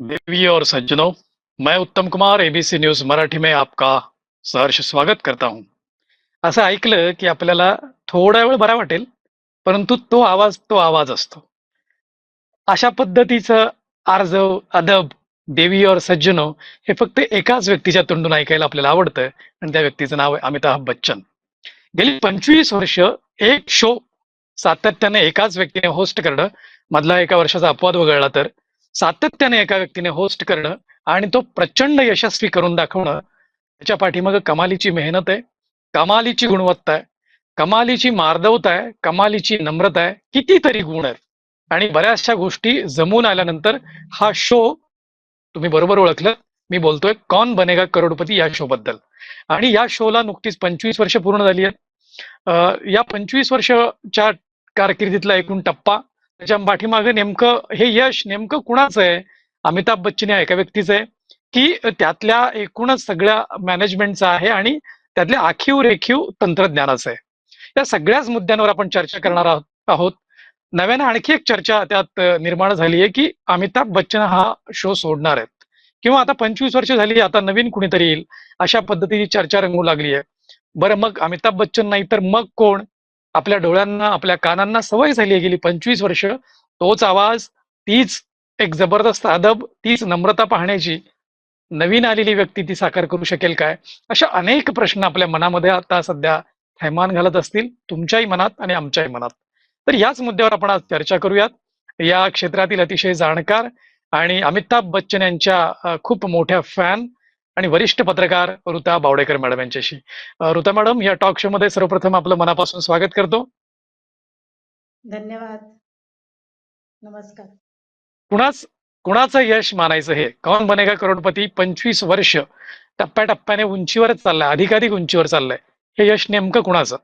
देवी और सज्जनों मैं उत्तम कुमार एबीसी न्यूज मराठी में आपका सहर्ष स्वागत करता हूं। असं ऐकलं की आपल्याला थोडा वेळ बरा वाटेल परंतु तो आवाज तो आवाज असतो. अशा पद्धतीचं आर्जव अदब देवी और सज्जनो हे फक्त एकाच व्यक्तीच्या तोंडून ऐकायला आपल्याला आवडतं आणि त्या व्यक्तीचं नाव आहे अमिताभ बच्चन. गेली पंचवीस वर्ष एक शो सातत्याने एकाच व्यक्तीने होस्ट करणं मधला एका वर्षाचा अपवाद वगळला तर सातत्याने एका व्यक्तीने होस्ट करणं आणि तो प्रचंड यशस्वी करून दाखवणं त्याच्या पाठीमागं कमालीची मेहनत आहे कमालीची गुणवत्ता आहे कमालीची मार्दवता आहे कमालीची नम्रता आहे कितीतरी गुण आहेत. आणि बऱ्याचशा गोष्टी जमून आल्यानंतर हा शो तुम्ही बरोबर ओळखलं मी बोलतोय कॉन बनेगा करोडपती या शो बद्दल. आणि या शोला नुकतीच पंचवीस वर्ष पूर्ण झाली आहेत. अं, या पंचवीस वर्षच्या कारकिर्दीतला एकूण टप्पा त्याच्या पाठीमागे नेमकं हे यश नेमकं कुणाचं आहे? अमिताभ बच्चन या एका व्यक्तीचं आहे. की त्यातल्या एकूणच सगळ्या मॅनेजमेंटचं आहे आणि त्यातल्या आखीव रेखीव तंत्रज्ञानाचं आहे. या सगळ्याच मुद्द्यांवर आपण चर्चा करणार आहोत आहोत. नव्यानं आणखी एक चर्चा त्यात निर्माण झाली आहे की अमिताभ बच्चन हा शो सोडणार आहेत. किंवा आता पंचवीस वर्ष झाली आता नवीन कुणीतरी येईल अशा पद्धतीची चर्चा रंगू लागली आहे. बरं मग अमिताभ बच्चन नाही तर मग कोण? आपल्या डोळ्यांना आपल्या कानांना सवय झाली आहे गेली पंचवीस वर्ष. तोच आवाज तीच एक जबरदस्त अदब तीच नम्रता पाहण्याची नवीन आलेली व्यक्ती ती साकार करू शकेल काय? अशा अनेक प्रश्न आपल्या मनामध्ये आता सध्या थैमान घालत असतील तुमच्याही मनात आणि आमच्याही मनात. तर याच मुद्द्यावर आपण आज चर्चा करूयात. या क्षेत्रातील अतिशय जाणकार आणि अमिताभ बच्चन यांच्या खूप मोठ्या फॅन आणि वरिष्ठ पत्रकार ऋता बावडेकर मॅडम यांच्याशी. ऋता मॅडम या टॉक शो मध्ये सर्वप्रथम आपलं मनापासून स्वागत करतो. धन्यवाद. नमस्कार. कुणाच कुणाचं यश मानायचं हे? कौन बनेगा करोडपती? पंचवीस वर्ष टप्प्याटप्प्याने उंचीवरच चाललंय अधिकाधिक उंचीवर चाललंय. हे यश नेमकं कुणाचं?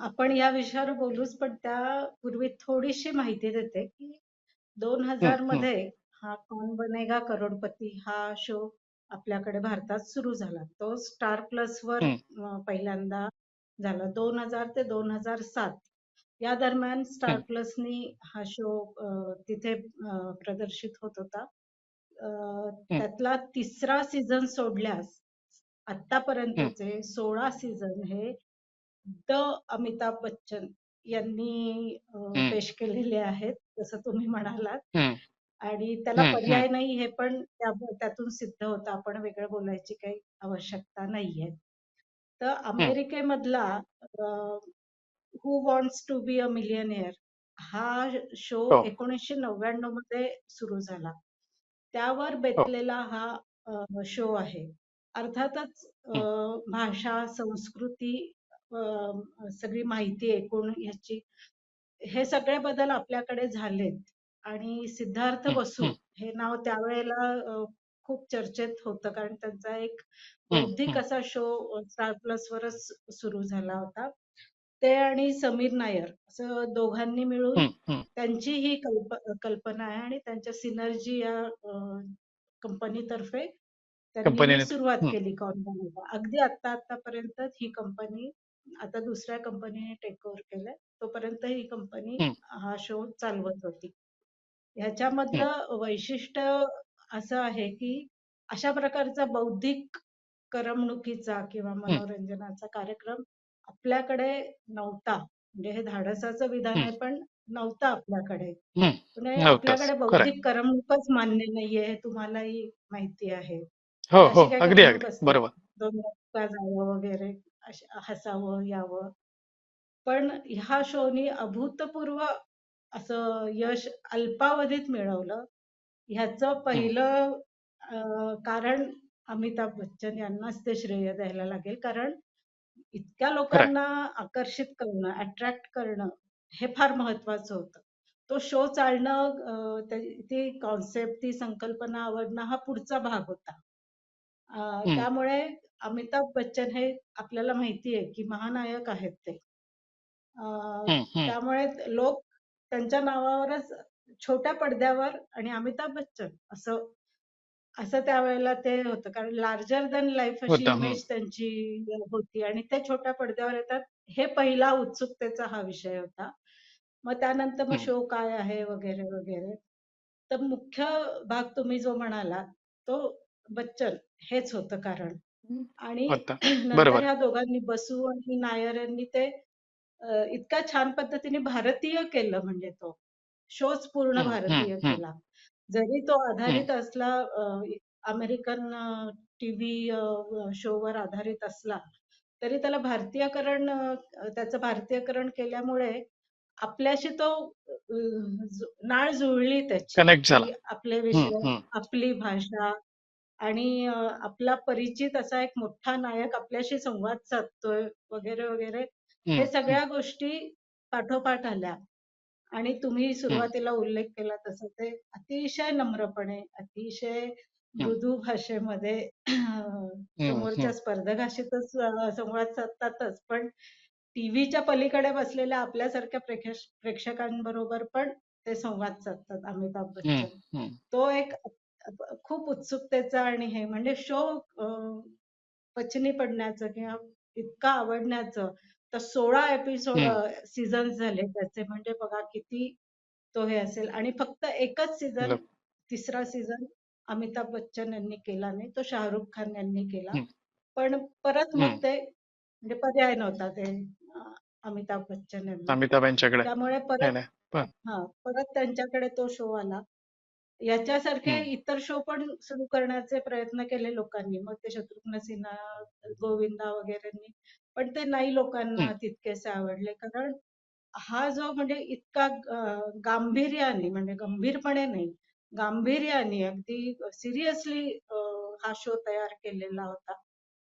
आपण या विषयावर बोलूच पण त्यापूर्वी थोडीशी माहिती देते की दोन हजार. मध्ये हा कौन बनेगा करोडपती हा शो आपल्याकडे भारतात सुरू झाला. तो स्टार प्लस वर पहिल्यांदा झाला. दोन हजार ते दोन हजार सात. या दरम्यान स्टार. प्लसनी हा शो तिथे प्रदर्शित होत होता. त्यातला तिसरा सीझन सोडल्यास आतापर्यंतचे सोळा सीझन हे द अमिताभ बच्चन यांनी. पेश केलेले आहेत जसं तुम्ही म्हणालात. आणि त्याला पर्याय नाही हे पण त्या- त्यातून सिद्ध होतं. आपण वेगळं बोलायची काही आवश्यकता नाहीये. तर अमेरिकेमधला who wants to be a millionaire हा शो हो. एकोणीसशे नव्याण्णवमध्ये सुरू झाला. त्यावर बेतलेला हा शो आहे. अर्थातच भाषा संस्कृती सगळी माहिती एकूण ह्याची हे सगळे बदल आपल्याकडे झालेत. आणि सिद्धार्थ बसू. हे नाव त्यावेळेला खूप चर्चेत होतं कारण त्यांचा एक बौद्धिक. असा शो स्टार प्लस वरच सुरू झाला होता ते आणि समीर नायर असं दोघांनी मिळून. त्यांची ही कल्प कल्पना आहे आणि त्यांच्या सिनर्जी या कंपनीतर्फे त्यांनी सुरुवात. केली कॉन बनेगा अगदी आता आतापर्यंत ही कंपनी आता दुसऱ्या कंपनीने टेक ओव्हर केलंय तोपर्यंत ही कंपनी. हा शो चालवत होती ह्याच्यामधलं वैशिष्ट्य असं आहे की अशा प्रकारचा बौद्धिक करमणुकीचा किंवा मनोरंजनाचा कार्यक्रम आपल्याकडे नव्हता. म्हणजे हे धाडसाचं विधान आहे पण नव्हता आपल्याकडे. म्हणजे. आपल्याकडे. बौद्धिक करमणूकच मान्य नाहीये हे तुम्हालाही माहिती आहे. हो हो. अगदी. बरोबर. दोन वाजता जावं वगैरे हसावं यावं. पण ह्या शोनी अभूतपूर्व असं यश अल्पावधीत मिळवलं. ह्याचं पहिलं कारण अमिताभ बच्चन यांनाच ते श्रेय द्यायला लागेल. कारण इतक्या लोकांना आकर्षित करणं अट्रॅक्ट करणं हे फार महत्वाचं होतं. तो शो चालणं ती कॉन्सेप्ट ती संकल्पना आवडणं हा पुढचा भाग होता. त्यामुळे अमिताभ बच्चन हे आपल्याला माहिती आहे की महानायक आहेत ते. त्यामुळे लोक त्यांच्या नावावरच छोट्या पडद्यावर आणि अमिताभ बच्चन असं असं त्यावेळेला ते होतं कारण लार्जर दॅन लाईफ अशी. इमेज त्यांची होती आणि ते छोट्या पडद्यावर येतात हे पहिला उत्सुकतेचा हा विषय होता मग त्यानंतर मग. शो काय आहे वगैरे वगैरे तर मुख्य भाग तुम्ही जो म्हणालात, तो बच्चन हेच होतं कारण. आणि. नंतर बरोबर. ह्या दोघांनी बसू आणि नायर यांनी ते अ, इतक्या छान पद्धतीने भारतीय केलं म्हणजे तो. शोच पूर्ण भारतीय. केला. जरी तो. आधारित असला अमेरिकन टीव्ही अ, शोवर आधारित असला, तरी त्याला भारतीयकरण त्याचं भारतीयकरण केल्यामुळे आपल्याशी तो नाळ जुळली त्याची, आपले विषय. आपली भाषा आणि आपला परिचित असा एक मोठा नायक आपल्याशी संवाद साधतोय वगैरे, वगैरे. हं. सगळ्या गोष्टी पाठोपाठ आल्या. आणि तुम्ही. सुरुवातीला उल्लेख केला तसं ते अतिशय नम्रपणे, अतिशय. मृदू भाषेमध्ये समोरच्या. स्पर्धकाशीतच संवाद साधतातच, पण टीव्हीच्या पलीकडे बसलेल्या आपल्यासारख्या प्रेक्षक प्रेक्षकांबरोबर पण ते संवाद साधतात अमिताभ बच्चन. तो एक खूप उत्सुकतेचा आणि हे म्हणजे शो पचनी पडण्याचं किंवा इतका आवडण्याचं तर 16 एपिसोड. अ, सीझन्स झाले त्याचे म्हणजे बघा किती तो हे असेल आणि फक्त एकच सीझन. तिसरा सीझन अमिताभ बच्चन यांनी केला नाही, तो शाहरुख खान यांनी केला. पण परत. मग ते म्हणजे पर्याय नव्हता ते अमिताभ बच्चन यांना. अमिताभ यांच्याकडे. त्यामुळे परत हां, परत त्यांच्याकडे तो शो आला. याच्यासारखे. इतर शो पण सुरू करण्याचे प्रयत्न केले लोकांनी. मग ते शत्रुघ्न सिन्हा, गोविंदा वगैरेंनी. पण ते नाही लोकांना. तितकेसे आवडले. कारण हा जो म्हणजे इतका गांभीर्याने म्हणजे गंभीरपणे नाही, गांभीर्याने अगदी सिरियसली हा शो तयार केलेला होता.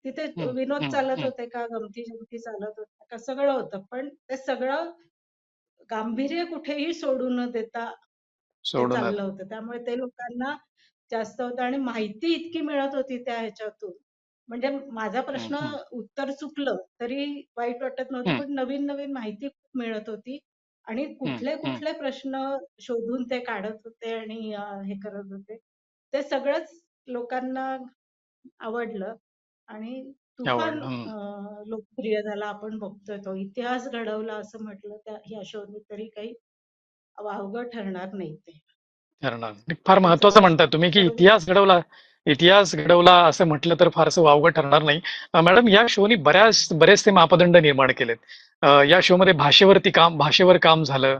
तिथे विनोद चालत. होते का, गमती-जमती चालत होत्या का, सगळं होतं. पण ते सगळं गांभीर्य कुठेही सोडू न देता चाललं आलं. होतं. त्यामुळे ते लोकांना जास्त होतं आणि माहिती इतकी मिळत होती त्या ह्याच्यातून. म्हणजे माझा प्रश्न. उत्तर चुकलं तरी वाईट वाटत नव्हतं. पण नवीन-नवीन माहिती खूप मिळत होती आणि हं. कुठले-कुठले प्रश्न शोधून ते काढत होते आणि हे करत होते. ते सगळंच लोकांना आवडलं आणि तुफान लोकप्रिय झाला. आपण बघतोय तो. इतिहास घडवला असं म्हटलं त्या ह्या शोनी तरी काही वावगं ठरणार नाही ते. ठरणार. फार महत्वाचं म्हणताय तुम्ही, की इतिहास घडवला इतिहास घडवला असं म्हटलं तर फारसं वावगं ठरणार नाही. मॅडम या शोनी बऱ्याच बरेचसे मापदंड निर्माण केलेत. या शोमध्ये भाषेवरती काम भाषेवर काम झालं.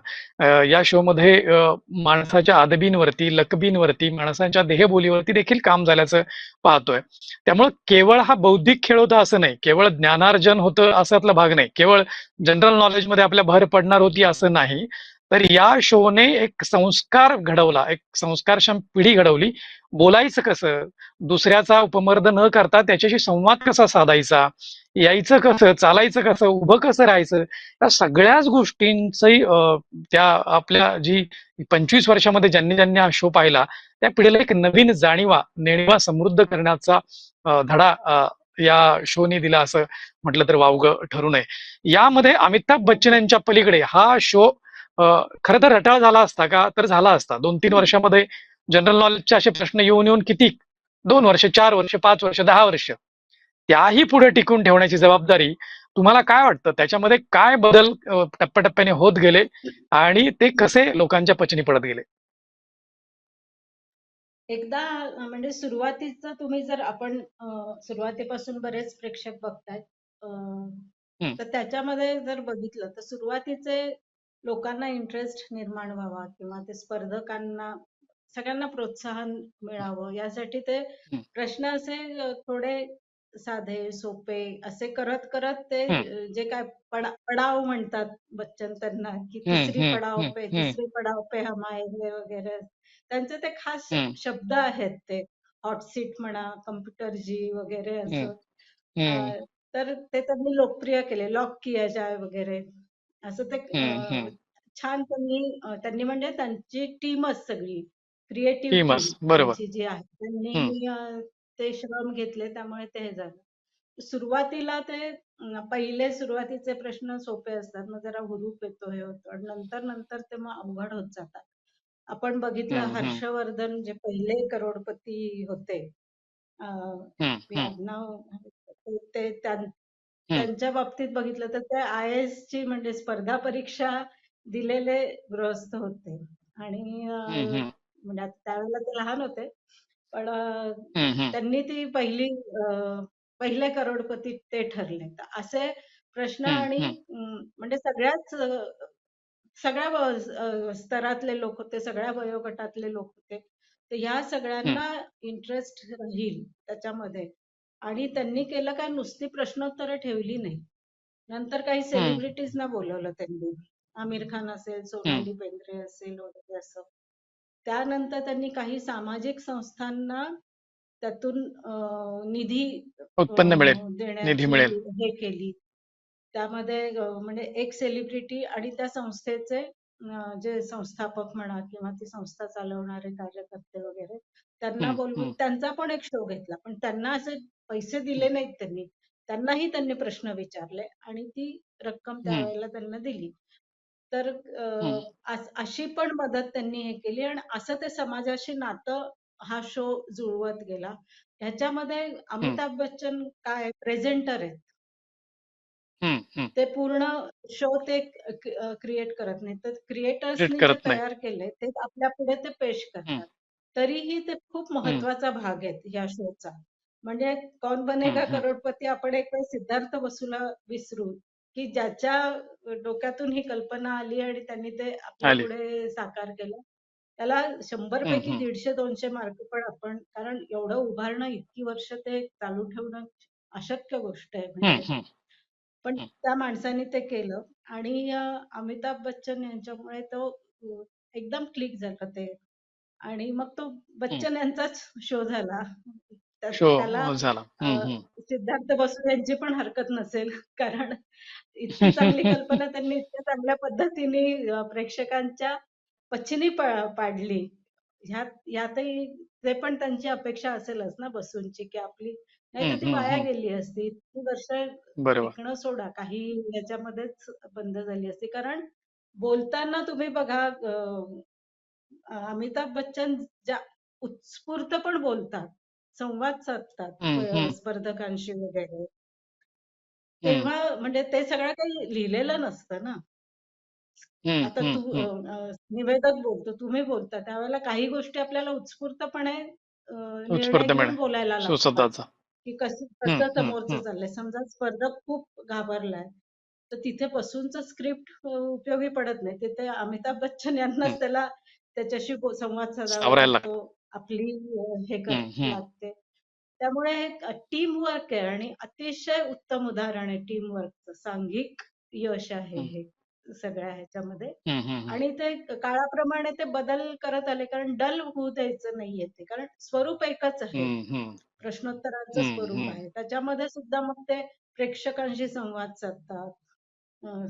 या शोमध्ये अ, माणसाच्या अदबींवरती, लकबींवरती, माणसांच्या देहबोलीवरती देखील काम झाल्याचं पाहतोय. त्यामुळं केवळ हा बौद्धिक खेळ होता असं नाही. केवळ ज्ञानार्जन होतं असातला भाग नाही. केवळ जनरल नॉलेजमध्ये आपल्या भर पडणार होती असं नाही. तर या शोने एक संस्कार घडवला, एक संस्कारक्षम पिढी घडवली. बोलायचं कसं? दुसऱ्याचा उपमर्द न करता त्याच्याशी संवाद कसा साधायचा? यायचं कसं? चालायचं कसं? उभं कसं राहायचं? या सगळ्याच गोष्टींची अ, त्या आपल्या जी 25 वर्षामध्ये ज्यांनी-ज्यांनी हा शो पाहिला, त्या पिढीला एक नवीन जाणीवा, नेणीवा समृद्ध करण्याचा धडा अ, या शोने दिला असं म्हटलं तर वावगं ठरू नये. यामध्ये अमिताभ बच्चन यांच्या पलीकडे हा शो खरं तर रटाळ झाला असता का? तर झाला असता. 2-3 वर्षामध्ये जनरल नॉलेजचे असे प्रश्न येऊन-येऊन किती 2 वर्ष, 4 वर्ष, 5 वर्ष, 10 वर्ष. त्याही पुढे टिकवून ठेवण्याची जबाबदारी तुम्हाला काय वाटतं? त्याच्यामध्ये काय बदल टप्प्याटप्प्याने होत गेले आणि ते कसे लोकांच्या पचनी पडत गेले? एकदा म्हणजे सुरुवातीचं तुम्ही जर आपण सुरुवातीपासून बरेच प्रेक्षक बघतायत. हं. तर त्याच्यामध्ये जर बघितलं तर सुरुवातीचे लोकांना इंटरेस्ट निर्माण व्हावा किंवा ते स्पर्धकांना सगळ्यांना प्रोत्साहन मिळावं यासाठी ते हं. प्रश्न असे थोडे साधे, सोपे असे करत-करत ते हं. अ, जे काय पडा पडाव म्हणतात बच्चन त्यांना, की हं, तिसरी हं, पडाव हं, पे, हं. तिसरी पडाव पे हम आएंगे वगैरे. त्यांचे ते खास हं. शब्द आहेत ते. हॉट सीट म्हणा, कॉम्प्युटर जी वगैरे हं. असं. हं. तर ते त्यांनी लोकप्रिय केले. लॉक किया जाए वगैरे. असं ते. छान त्यांनी त्यांनी म्हणजे त्यांची टीमच सगळी क्रिएटिव्ह. बरोबर. त्यांची जी आहे. त्यांनी अ, ते श्रम घेतले त्यामुळे ते हे झालं. सुरुवातीला ते अ, पहिले सुरुवातीचे प्रश्न सोपे असतात. मग जरा हुरूप येतो, हे होतं आणि नंतर-नंतर ते मग अवघड होत जातात. आपण बघितलं. हर्षवर्धन जे पहिले करोडपती होते. अ, मी. आडनाव ते त्यां हं. त्यांच्या बाबतीत बघितलं तर ते आय-ए-एसची म्हणजे स्पर्धा परीक्षा दिलेले गृहस्थ होते आणि हं, हं. म्हणजे आता त्यावेळेला ते लहान होते. पण अ, हं, हं. त्यांनी ती पहिली अ, पहिले करोडपती ते ठरले. तर असे प्रश्न हं, आणि हं. अं, म्हणजे सगळ्याच अ, सगळ्या व अ, स्तरातले लोक होते, सगळ्या वयोगटातले लोक होते. तर ह्या हं. सगळ्यांना इंटरेस्ट राहील त्याच्यामध्ये आणि त्यांनी केलं काय नुसती प्रश्नोत्तरं ठेवली नाही. नंतर काही. सेलिब्रिटीजना बोलावलं त्यांनी. आमिर खान असेल. सोनाली बेंद्रे असेल वगैरे असं. त्यानंतर त्यांनी काही सामाजिक संस्थांना त्यातून निधी उत्पन्न मिळेल. निधी देण्याची मिळेल. हे केली. त्यामध्ये म्हणजे एक सेलिब्रिटी आणि त्या संस्थेचे जे संस्थापक म्हणा किंवा ती संस्था चालवणारे कार्यकर्ते वगैरे त्यांना बोलवून. त्यांचा पण एक शो घेतला. पण त्यांना असे पैसे दिले नाहीत त्यांनी. त्यांनाही त्यांनी प्रश्न विचारले आणि ती रक्कम. त्यावेळेला त्यांना दिली. तर अशी पण मदत त्यांनी हे केली आणि असं ते समाजाशी नातं हा शो जुळवत गेला. ह्याच्यामध्ये. अमिताभ बच्चन काय प्रेझेंटर आहेत. ते पूर्ण शो ते क्रिएट करत नाहीत. तर क्रिएट क्रिएटर्सनी जे करत नाही. तयार केलंय ते आपल्यापुढे ते पेश. करतात. तरीही ते खूप. महत्त्वाचा भाग आहे या शोचा. म्हणजे कौन बनेगा. करोडपती आपण एक वेळ सिद्धार्थ बसूला विसरू, की ज्याच्या डोक्यातून ही कल्पना आली आणि त्यांनी ते आली. आपल्यापुढे साकार केलं. त्याला 100 हं, पैकी हं. 150-200 मार्क पण आपण कारण एवढं उभारणं, इतकी वर्ष ते चालू ठेवणं अशक्य गोष्ट आहे म्हणजे. पण. त्या माणसाने ते केलं आणि अमिताभ बच्चन यांच्यामुळे तो एकदम क्लिक झालं ते आणि मग तो. बच्चन यांचाच शो झाला. त्या शो त्याला झाला. अ, हं, हं. सिद्धार्थ बसू यांची पण हरकत नसेल. कारण इतकी चांगली कल्पना त्यांनी इतक्या चांगल्या पद्धतीने अ, प्रेक्षकांच्या पचिनी प पाडली. ह्यात ह्यातही ते पण त्यांची अपेक्षा असेलच ना बसूंची, की आपली नाहीतर हं, ती हं, वाया हं. गेली असती. इतकी वर्ष बरोबर. टिकणं सोडा, काही ह्याच्यामध्येच बंद झाली असती. कारण बोलताना तुम्ही बघा अ, अमिताभ बच्चन ज्या उत्स्फूर्त पण बोलतात, संवाद साधतात. स्पर्धकांशी वगैरे. तेव्हा म्हणजे ते सगळं काही लिहिलेलं नसतं ना. आता तू निवेदक बोलतो, तुम्ही बोलता त्यावेळेला काही गोष्टी आपल्याला उत्स्फूर्तपणे. बोलायला लागतात. की कसं कसं समोरचं. चाललंय. समजा स्पर्धक खूप घाबरलाय, तर तिथे बसूनचं स्क्रिप्ट उपयोगी पडत नाही. तिथे अमिताभ बच्चन. यांनाच त्याला त्याच्याशी संवाद साधावा. आपली हे कर हं. लागते. त्यामुळे हे टीम वर्क आहे आणि अतिशय उत्तम उदाहरण आहे टीम वर्कचं. सांघिक यश आहे हं. सगळ्या ह्याच्यामध्ये. आणि ते काळाप्रमाणे ते बदल करत आले. कारण डल होऊ द्यायचं नाहीये ते. कारण स्वरूप एकच आहे. प्रश्नोत्तरांचं स्वरूप. आहे. त्याच्यामध्ये सुद्धा मग ते प्रेक्षकांशी संवाद साधतात.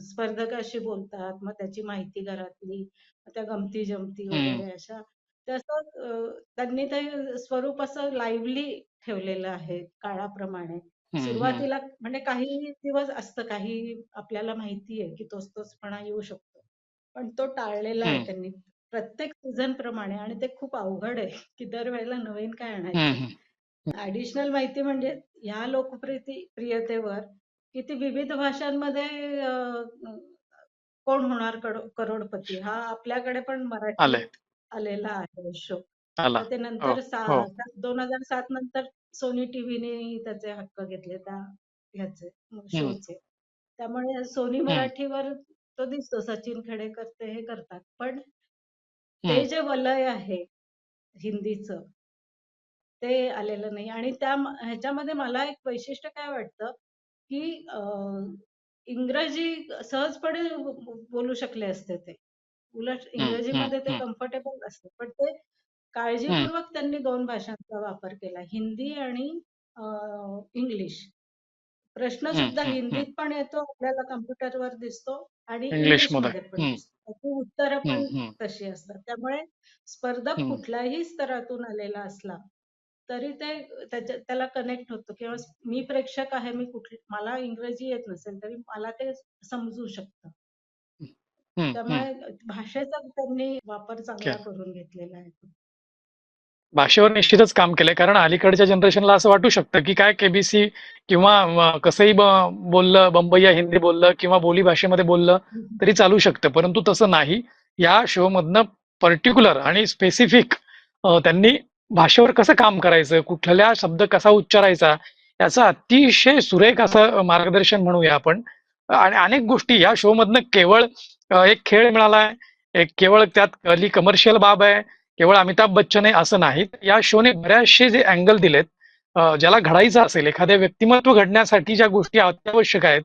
स्पर्धकाशी बोलतात. मग त्याची माहिती घरातली, मग त्या गमती-जमती हं. वगैरे अशा. तसं अ, त्यांनी ते स्वरूप असं लाईव्हली ठेवलेलं आहे काळाप्रमाणे. सुरुवातीला म्हणजे काही दिवस असतं, काही आपल्याला माहिती आहे, की तोच-तोचपणा येऊ शकतो. पण तो टाळलेला आहे. त्यांनी. प्रत्येक सीझनप्रमाणे आणि ते खूप अवघड आहे, की दरवेळेला नवीन काय आणायचं. ॲडिशनल माहिती म्हणजे ह्या लोकप्रियते प्रियतेवर की ती विविध भाषांमध्ये कोण होणार करो करोडपती हा आपल्याकडे पण आलंय. आलेला आहे शो. ते हो, नंतर सा हो. 2007 नंतर सोनी टीव्हीने त्याचे हक्क घेतले त्या ह्याचे हं. शोचे. त्यामुळे सोनी हं. मराठीवर तो दिसतो. सचिन खेडेकर ते हे करतात. पण ते हं. जे वलय आहे हिंदीचं ते आलेलं नाही आणि त्या ह्याच्यामध्ये मला एक वैशिष्ट्य काय वाटतं, की अ, इंग्रजी सहजपणे बोलू शकले असते ते. उलट इंग्रजीमध्ये ते. कम्फर्टेबल असते. पण ते. काळजीपूर्वक त्यांनी 2 भाषांचा वापर केला. हिंदी आणि इंग्लिश. प्रश्न सुद्धा. हिंदीत पण येतो, आपल्याला कॉम्प्युटरवर दिसतो आणि इंग्लिशमध्ये. पण. दिसतो. उत्तरं पण. तशी असतात. त्यामुळे स्पर्धक. कुठल्याही स्तरातून आलेला असला, तरी ते त्याला कनेक्ट होतो किंवा मी प्रेक्षक आहे, मी कुठली मला इंग्रजी येत नसेल, तरी मला ते समजू शकतं. त्यामुळे भाषेचा त्यांनी वापर चांगला. करून घेतलेला आहे. भाषेवर निश्चितच काम केलंय. कारण अलीकडच्या जनरेशनला असं वाटू शकतं, की काय के-बी-सी किंवा कसंही बोललं, बंबईया हिंदी बोललं किंवा बोली भाषेमध्ये बोललं. तरी चालू शकतं. परंतु तसं नाही. या शोमधनं पर्टिक्युलर आणि स्पेसिफिक त्यांनी भाषेवर कसं काम करायचं, कुठला शब्द कसा उच्चारायचा, याचं अतिशय सुरेख असं मार्गदर्शन म्हणूया आपण. आणि अनेक गोष्टी या शोमधनं केवळ अ, एक खेळ मिळालाय, एक केवळ त्यात अली कमर्शियल बाब आहे, केवळ अमिताभ बच्चन आहे असं नाही. या शोने बऱ्याचशे जे अँगल दिलेत, ज्याला घडायचं असेल, एखाद्या व्यक्तिमत्व घडण्यासाठी ज्या गोष्टी अत्यावश्यक आहेत,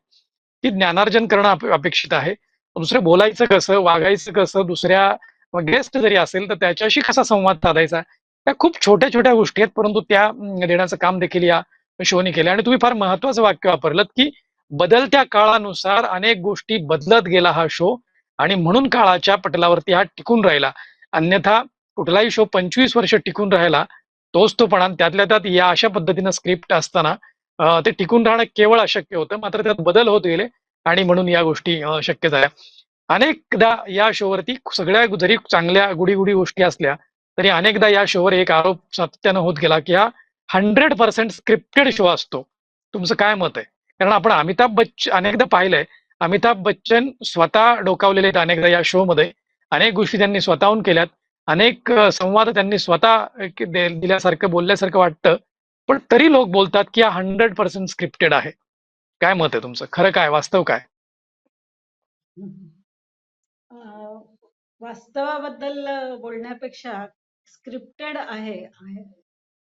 ती ज्ञानार्जन करणं अपेक्षित आहे. दुसरं बोलायचं कसं, वागायचं कसं, दुसऱ्या गेस्ट जरी असेल, तर त्याच्याशी कसा संवाद साधायचा. त्या खूप छोट्या-छोट्या गोष्टी आहेत, परंतु त्या देण्याचं काम देखील या शोने केलंय आणि तुम्ही फार महत्वाचं वाक्य वापरलं की बदलत्या काळानुसार अनेक गोष्टी बदलत गेला हा शो आणि म्हणून काळाच्या पटलावरती हा टिकून राहिला. अन्यथा कुठलाही शो 25 वर्ष टिकून राहिला, तोच तोपणा आणि त्यातल्या त्यात या अशा पद्धतीनं स्क्रिप्ट असताना ते टिकून राहणं केवळ अशक्य होतं. मात्र त्यात बदल होत गेले आणि म्हणून या गोष्टी शक्य झाल्या. अनेकदा या शोवरती सगळ्या जरी चांगल्या गुढीगुढी गोष्टी असल्या, तरी अनेकदा या शोवर एक आरोप सातत्यानं होत गेला, की हा 100% स्क्रिप्टेड शो असतो. तुमचं काय मत आहे? कारण आपण अमिताभ बच्चन अनेकदा पाहिलंय, अमिताभ बच्चन स्वतः डोकावलेले आहेत अनेकदा या शोमध्ये. अनेक गोष्टी त्यांनी स्वतःहून केल्यात. अनेक संवाद त्यांनी स्वतः दिल्यासारखं, बोलल्यासारखं वाटतं. पण तरी लोक बोलतात, की हा 100% स्क्रिप्टेड आहे. काय मत आहे तुमचं? खरं काय? वास्तव काय? वास्तवाबद्दल बोलण्यापेक्षा स्क्रिप्टेड आहे.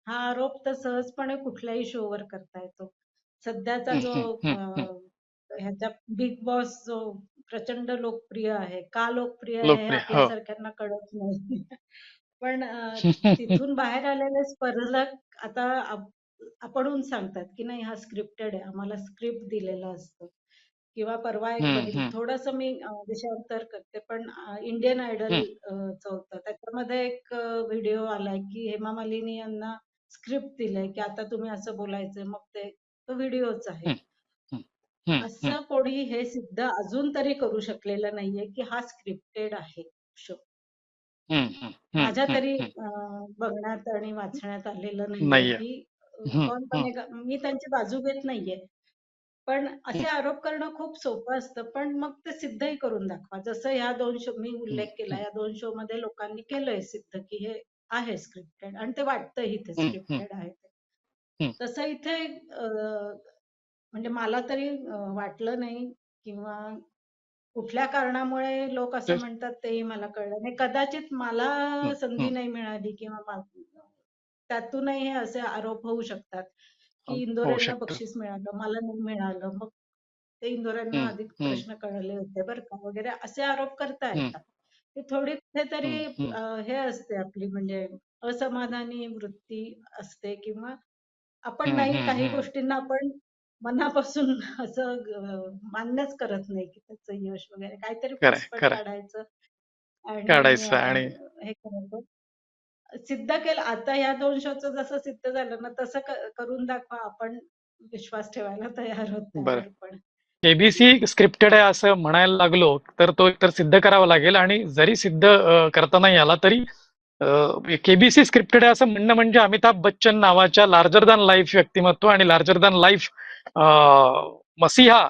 हा आरोप तर सहजपणे कुठल्याही शोवर करता येतो. सध्याचा जो. ह्याचा बिग बॉस जो प्रचंड लोकप्रिय आहे. का लोकप्रिय आहे हे लोकप्रिय. हो. आपल्यासारख्यांना कळत नाही. पण अ, तिथून बाहेर आलेले स्पर्धक आता आप आपणहून सांगतात, की नाही हा स्क्रिप्टेड आहे. आम्हाला स्क्रिप्ट दिलेलं असतं. किंवा परवा एक बघितलं. थोडंसं मी अ, विषयांतर करते, पण अ, इंडियन आयडल चं होतं. त्याच्यामध्ये एक व्हिडिओ आलाय, की हेमा मालिनी यांना स्क्रिप्ट दिलंय, की आता तुम्ही असं बोलायचंय. मग ते तो व्हिडिओच आहे. हं, हं. असं कोणी हे सिद्ध अजून तरी करू शकलेलं नाहीये, की हा स्क्रिप्टेड आहे शो. हं, हं, हं, माझ्या हं, तरी हं. अ, बघण्यात आणि वाचण्यात आलेलं नाहीये, नाहीये. की अ, हं, हं. कौन बनेगा मी त्यांची बाजू घेत नाहीये. पण हं. असे आरोप करणं खूप सोपं असतं. पण मग ते सिद्धही करून दाखवा. जसं ह्या 2 शो मी हं, उल्लेख केला. हं. या 2 शोमध्ये लोकांनी केलंय सिद्ध, की हे आहे स्क्रिप्टेड आणि ते वाटतंही ते हं, हं. स्क्रिप्टेड आहे ते. हं. तसं इथे अ, म्हणजे मला तरी वाटलं नाही किंवा कुठल्या कारणामुळे लोक असं. म्हणतात तेही मला कळलं नाही. कदाचित मला हं, संधी हं. नाही मिळाली किंवा त्यातूनही हे असे आरोप होऊ शकतात, हो, की होऊ इंदोऱ्यांना. बक्षीस मिळालं, मला नाही मिळालं. मग ते इंदोऱ्यांना हं, अधिक हं. प्रश्न कळले होते बरं का वगैरे असे आरोप करता हं. येतात. ही थोडी कुठेतरी हं, हं. हे असते आपली म्हणजे असमाधानी वृत्ती असते किंवा आपण हं, नाही हं, काही हं. गोष्टींना आपण मनापासून असं मान्यच करत नाही, की त्याचं यश वगैरे काहीतरी. काढायचं काढायचं आणि हे करायचं. सिद्ध केलं आता ह्या 2 शोचं जसं सिद्ध झालं ना, तसं करून दाखवा. आपण विश्वास ठेवायला तयार पण. के-बी-सी स्क्रिप्टेड आहे असं म्हणायला लागलो, तर तो एकतर सिद्ध करावा लागेल आणि जरी सिद्ध करता नाही आला तरी के-बी-सी स्क्रिप्टेड आहे असं म्हणणं म्हणजे अमिताभ बच्चन नावाच्या लार्जर दॅन लाईफ व्यक्तिमत्व आणि लार्जर दॅन लाईफ मसीहा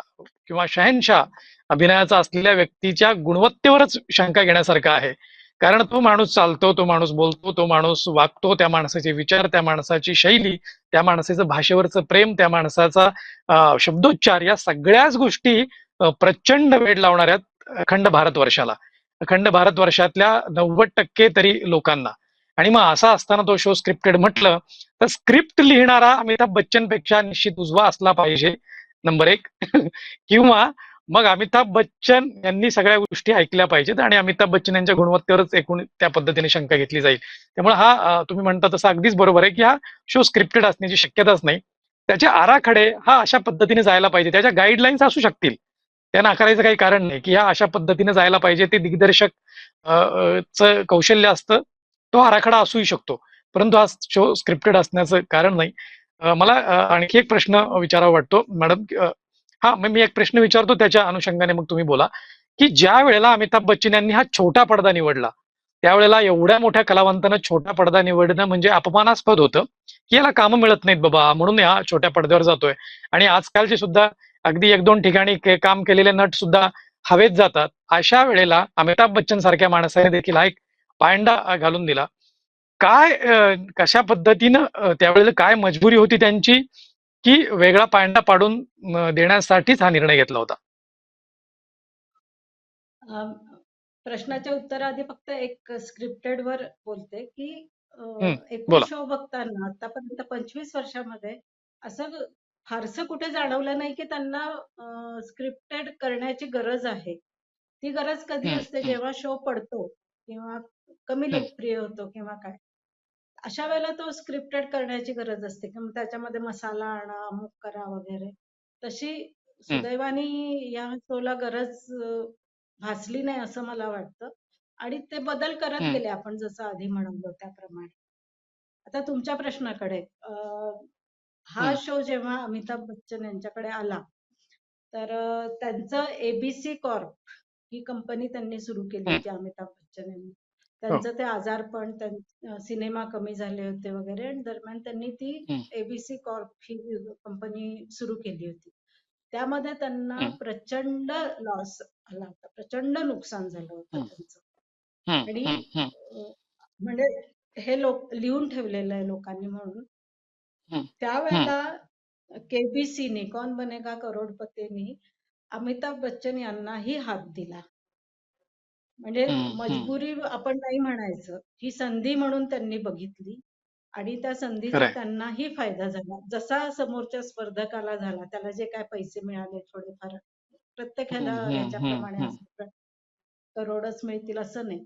किंवा शहनशाह अभिनयाचा असलेल्या व्यक्तीच्या गुणवत्तेवरच शंका घेण्यासारखं आहे. कारण तो माणूस चालतो, तो माणूस बोलतो, तो माणूस वागतो, त्या माणसाचे विचार, त्या माणसाची शैली, त्या माणसाचं भाषेवरचं प्रेम, त्या माणसाचा शब्दोच्चार या सगळ्याच गोष्टी प्रचंड वेड लावणाऱ्या अखंड भारत वर्षाला अखंड भारतवर्षातल्या 90% तरी लोकांना. आणि मग असा असताना तो शो स्क्रिप्टेड म्हटलं, तर स्क्रिप्ट लिहिणारा अमिताभ बच्चनपेक्षा निश्चित उजवा असला पाहिजे, नंबर एक किंवा मग अमिताभ बच्चन यांनी सगळ्या गोष्टी ऐकल्या पाहिजेत आणि अमिताभ बच्चन यांच्या गुणवत्तेवरच एकूण त्या पद्धतीने शंका घेतली जाईल. त्यामुळे हा तुम्ही म्हणता तसं अगदीच बरोबर आहे, की हा शो स्क्रिप्टेड असण्याची शक्यताच नाही. त्याचे आराखडे हा अशा पद्धतीने जायला पाहिजे. त्याच्या गाईडलाईन्स असू शकतील. त्या नाकारायचं काही कारण नाही, की ह्या अशा पद्धतीने जायला पाहिजे. ते दिग्दर्शक च कौशल्य असतं. तो आराखडा असूही शकतो. परंतु हा शो स्क्रिप्टेड असण्याचं कारण नाही. मला आणखी एक प्रश्न विचारावा वाटतो मॅडम हा मी एक प्रश्न विचारतो त्याच्या अनुषंगाने मग तुम्ही बोला, की ज्या वेळेला अमिताभ बच्चन यांनी हा छोटा पडदा निवडला, त्यावेळेला एवढ्या मोठ्या कलावंतानं छोटा पडदा निवडणं म्हणजे अपमानास्पद होतं, की याला कामं मिळत नाहीत बाबा म्हणून हा छोट्या पडद्यावर जातोय. आणि आजकालचे सुद्धा अगदी 1-2 ठिकाणी काम केलेले नट सुद्धा हवेत जातात. अशा वेळेला अमिताभ बच्चन सारख्या माणसाने देखील हा एक पायंडा घालून दिला. काय कशा पद्धतीनं त्यावेळेला काय मजबुरी होती त्यांची की वेगळा पायंडा पाडून देण्यासाठीच हा निर्णय घेतला होता? प्रश्नाच्या उत्तराआधी फक्त एक स्क्रिप्टेड वर बोलते की बोला. शो बघताना आतापर्यंत पंचवीस वर्षामध्ये असं फारसं कुठे जाणवलं नाही की त्यांना स्क्रिप्टेड करण्याची गरज आहे ती गरज कधी असते. जेव्हा शो पडतो किंवा कमी. लोकप्रिय होतो किंवा काय अशा वेळेला तो स्क्रिप्टेड करण्याची गरज असते किंवा त्याच्यामध्ये मसाला आणा अमुक करा वगैरे तशी सुदैवाने या शोला गरज भासली नाही असं मला वाटतं आणि ते बदल करत. गेले आपण जसं आधी म्हणालो त्याप्रमाणे आता तुमच्या प्रश्नाकडे हा. शो जेव्हा अमिताभ बच्चन यांच्याकडे आला तर त्यांचं एबीसी कॉर्प ही कंपनी त्यांनी सुरू केली. होती अमिताभ बच्चन यांनी. त्यांचं ते आजारपण सिनेमा कमी झाले होते वगैरे आणि दरम्यान त्यांनी ती हं. एबीसी कॉर्प ही कंपनी सुरू केली होती त्यामध्ये त्यांना हं. प्रचंड लॉस आला होता प्रचंड नुकसान झालं होतं हं. त्यांचं हं, आणि हं, हं, म्हणजे हे लोक लिहून ठेवलेलं आहे लोकांनी म्हणून हं. हं. त्यावेळेला केबीसीने कौन बनेगा करोडपतीनी अमिताभ बच्चन यांनाही हात दिला म्हणजे. मजबुरी आपण नाही म्हणायचं ही संधी म्हणून त्यांनी बघितली आणि त्या संधीचा. त्यांनाही फायदा झाला जसा समोरच्या स्पर्धकाला झाला त्याला जे काय पैसे मिळाले थोडेफार प्रत्येक ह्याला ह्याच्याप्रमाणे हं. असतं करोडच मिळतील असं नाही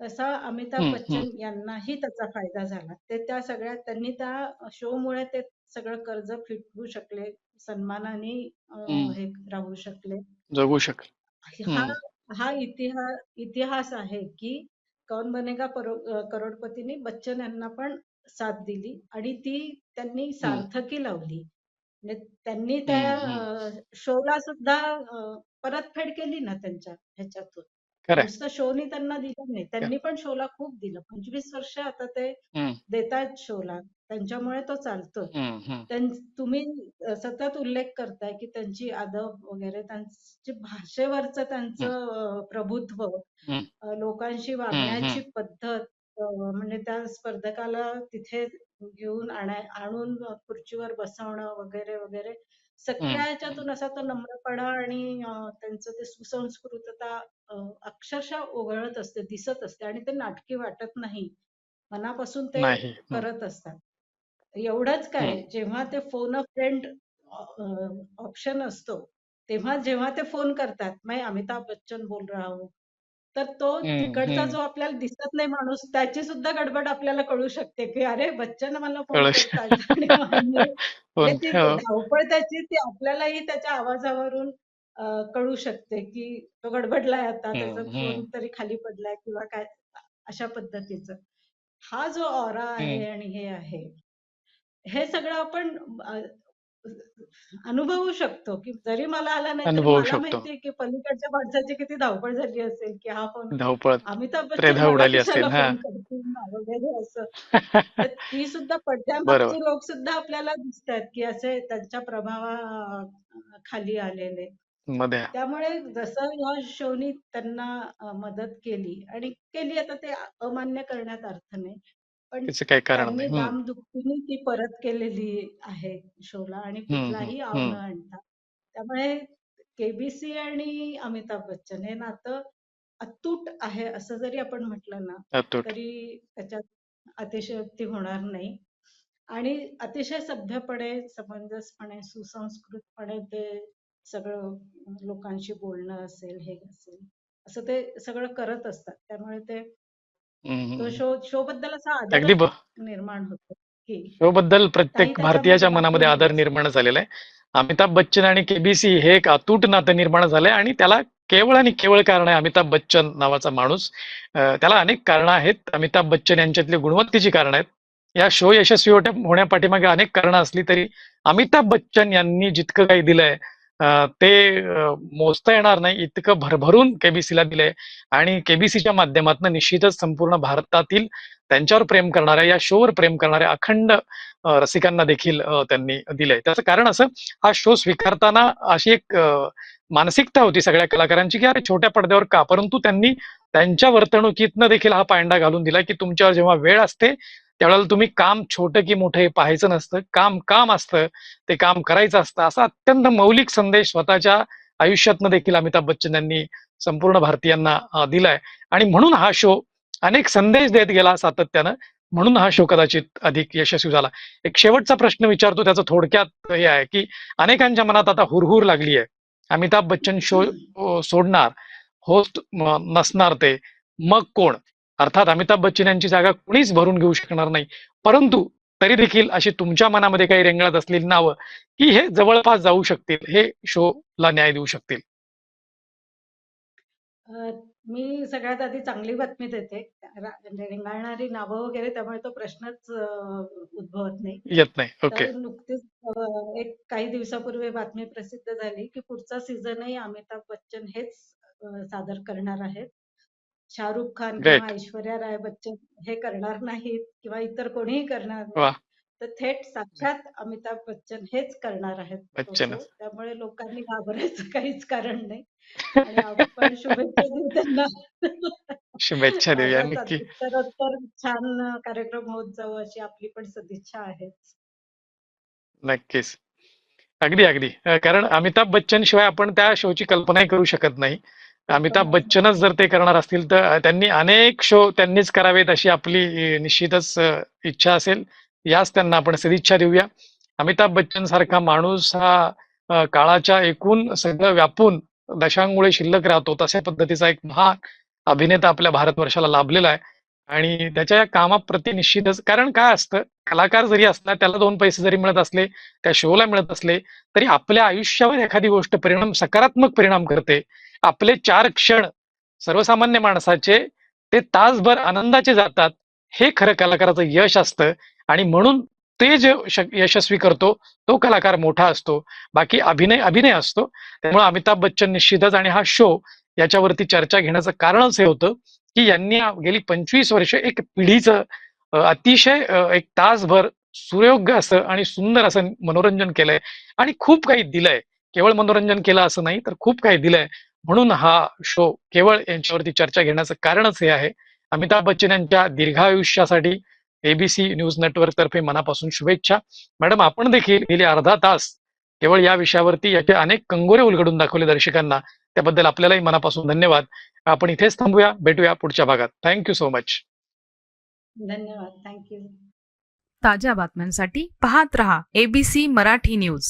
तसा अमिताभ. बच्चन यांनाही त्याचा फायदा झाला ते त्या सगळ्या त्यांनी त्या शो मुळे ते सगळं कर्ज फिटवू शकले सन्मानाने हं. हे राहू शकले जगू शकेल. हा हं. इतिहास इतिहास आहे की कौन बनेगा करोडपतीने बच्चन यांना पण साथ दिली आणि ती त्यांनी. सार्थकी लावली म्हणजे त्यांनी त्या. शोला सुद्धा परतफेड केली ना त्यांच्या ह्याच्यातून खरंय. नुसतं शोनी त्यांना दिलं नाही त्यांनी पण शोला खूप दिलं पंचवीस वर्ष आता ते. देतायत शोला त्यांच्यामुळे तो चालतोय. त्यां- तुम्ही सतत उल्लेख करताय की त्यांची अदब वगैरे त्यांची भाषेवरचं. त्यांचं अ, प्रभुत्व. अ, लोकांशी वागण्याची. पद्धत अ, म्हणजे त्या स्पर्धकाला तिथे घेऊन आणाय आणून खुर्चीवर बसवणं वगैरे वगैरे सगळ्या. ह्याच्यातून असा तो नम्रपणा आणि त्यांचं ते सुसंस्कृतता अक्षरशः ओघळत असते दिसत असते आणि ते नाटकी वाटत नाही मनापासून ते. करत असतात एवढंच काय. जेव्हा ते फोन अ फ्रेंड ऑप्शन असतो तेव्हा जेव्हा ते फोन करतात मैं अमिताभ बच्चन बोल रहा हूँ तर तो तिकडचा. जो आपल्याला दिसत नाही माणूस त्याची सुद्धा गडबड आपल्याला कळू शकते की अरे बच्चन मला फोन हो. धावपळ त्याची ती आपल्यालाही त्याच्या आवाजावरून कळू शकते की तो गडबडलाय आता त्याचा फोन. तरी खाली पडलाय किंवा काय अशा पद्धतीचं हा जो ऑरा. आहे आणि हे आहे हे सगळं आपण अनुभवू शकतो की जरी मला आला नाही तरी अनुभवू मला शकतो. माहितीये की पलीकडच्या माणसाची किती धावपळ झाली असेल की हा फोन धावपळ अमिताभ बच्चन त्रेधा मला उडाली कशाला असेल. हां. फोन करतील ना वगैरे असं तर ती सुद्धा बरोबर. पडद्यामागचे लोक सुद्धा आपल्याला दिसतात की असे त्यांच्या प्रभावा अ, खाली आलेले मध्ये त्यामुळे जसं या शोनी त्यांना अ, मदत केली आणि केली आता ते अमान्य करण्यात अर्थ नाही पण त्याचं काही कारण त्यांनी नाही. हं. दामदुपटीने ती परत केलेली आहे शोला आणि. कुठलाही आव न. आणता त्यामुळे केबीसी आणि अमिताभ बच्चन हे नातं अतूट आहे असं जरी आपण म्हटलं ना अतूट. तरी त्याच्यात अतिशयोक्ती होणार नाही आणि अतिशय सभ्यपणे समंजसपणे सुसंस्कृतपणे ते सगळं लोकांशी बोलणं असेल हे असेल असं ते सगळं करत असतात त्यामुळे ते तो. शो शो बद्दल असा अगदी निर्माण होतो की शोबद्दल काही प्रत्येक त्याच्यामध्ये भारतीयाच्या मनामध्ये आदर. निर्माण झालेला आहे. अमिताभ बच्चन आणि केबीसी हे एक अतूट नातं निर्माण झालंय आणि त्याला केवळ आणि केवळ कारण आहे अमिताभ बच्चन नावाचा माणूस. अ, त्याला अनेक कारणं आहेत. अमिताभ बच्चन यांच्यातली गुणवत्तेची कारणं आहेत. या शो यशस्वी होण्या होण्यापाठीमागे अनेक कारणं असली तरी अमिताभ बच्चन यांनी जितकं काही दिलंय ते मोजता येणार नाही इतकं भरभरून केबीसीला दिलंय आणि केबीसीच्या माध्यमातून निश्चितच संपूर्ण भारतातील त्यांच्यावर प्रेम करणाऱ्या या शोवर प्रेम करणाऱ्या अखंड रसिकांना देखील त्यांनी दिलंय. त्याचं कारण असं हा शो स्वीकारताना अशी एक मानसिकता होती सगळ्या कलाकारांची की अरे छोट्या पडद्यावर का? परंतु त्यांनी त्यांच्या वर्तणुकीतनं देखील हा पायंडा घालून दिला की तुमच्यावर जेव्हा वेळ असते त्यावेळेला तुम्ही काम छोटं की मोठं हे पाहायचं नसतं. काम काम असतं. ते काम करायचं असतं. असा अत्यंत मौलिक संदेश स्वतःच्या आयुष्यातनं देखील अमिताभ बच्चन यांनी संपूर्ण भारतीयांना दिलाय. आणि म्हणून हा शो अनेक संदेश देत गेला सातत्यानं. म्हणून हा शो कदाचित अधिक यशस्वी झाला. एक शेवटचा प्रश्न विचारतो त्याचं थोडक्यात हे आहे की अनेकांच्या मनात आता हुरहुर लागली आहे अमिताभ बच्चन शो सोडणार. होस्ट नसणार ते. मग कोण? अर्थात अमिताभ बच्चन यांची जागा कुणीच भरून घेऊ शकणार नाही. परंतु तरी देखील अशी तुमच्या मनामध्ये काही रेंगाळत असलेली नावं की हे जवळपास जाऊ शकतील हे शोला न्याय देऊ शकतील. मी सगळ्यात आधी चांगली बातमी देते. म्हणजे रेंगाळणारी नावं वगैरे त्यामुळे तो प्रश्नच उद्भवत नाही. येत नाही. ओके. नुकतीच एक काही दिवसापूर्वी बातमी प्रसिद्ध झाली की पुढचा सीझनही अमिताभ बच्चन हेच सादर करणार आहेत. शाहरुख खान. किंवा ऐश्वर्या राय बच्चन हे करणार नाहीत किंवा इतर कोणीही करणार. नाही. तर थेट साक्षात अमिताभ बच्चन हेच करणार आहेत. त्यामुळे लोकांनी घाबरायचं काहीच कारण नाही. आपण शुभेच्छा देऊ त्यांना. शुभेच्छा देऊया नक्की. उत्तरोत्तर छान कार्यक्रम होत जावं अशी आपली पण सदिच्छा आहे नक्कीच. अगदी अगदी. कारण अमिताभ बच्चन शिवाय आपण त्या शोची कल्पनाही करू शकत नाही. अमिताभ बच्चनच जर ते करणार असतील तर त्यांनी अनेक शो त्यांनीच करावेत अशी आपली निश्चितच इच्छा असेल. याच त्यांना आपण सदिच्छा देऊया. अमिताभ बच्चन सारखा माणूस हा काळाच्या एकूण सगळं व्यापून दशांमुळे शिल्लक राहतो तशा पद्धतीचा एक महान अभिनेता आपल्या भारतवर्षाला लाभलेला आहे. आणि त्याच्या या कामाप्रती निश्चितच कारण काय असतं कलाकार जरी असला त्याला दोन पैसे जरी मिळत असले त्या शोला मिळत असले तरी आपल्या आयुष्यावर एखादी गोष्ट परिणाम सकारात्मक परिणाम करते. आपले चार क्षण सर्वसामान्य माणसाचे ते तासभर आनंदाचे जातात हे खरं कलाकाराचं यश असतं. आणि म्हणून ते जे यशस्वी करतो तो कलाकार मोठा असतो. बाकी अभिनय अभिनय असतो. त्यामुळे अमिताभ बच्चन निश्चितच आणि हा शो याच्यावरती चर्चा घेण्याचं कारणच हे होतं की यांनी गेली पंचवीस वर्ष एक पिढीचं अतिशय एक तासभर सुयोग्य असं आणि सुंदर असं मनोरंजन केलंय. आणि खूप काही दिलंय. केवळ मनोरंजन केलं असं नाही तर खूप काही दिलंय. म्हणून हा शो केवळ यांच्यावरती चर्चा घेण्याचं कारणच हे आहे. अमिताभ बच्चन यांच्या दीर्घायुष्यासाठी एबीसी न्यूज नेटवर्क तर्फे मनापासून शुभेच्छा. मॅडम आपण देखील गेली अर्धा तास केवळ या विषयावरती याचे अनेक कंगोरे उलगडून दाखवले दर्शकांना. त्याबद्दल आपल्यालाही मनापासून धन्यवाद. आपण इथेच थांबूया भेटूया पुढच्या भागात. थँक्यू सो मच धन्यवाद. थँक्यू ताज्या बातम्यांसाठी पाहत रहा एबीसी मराठी न्यूज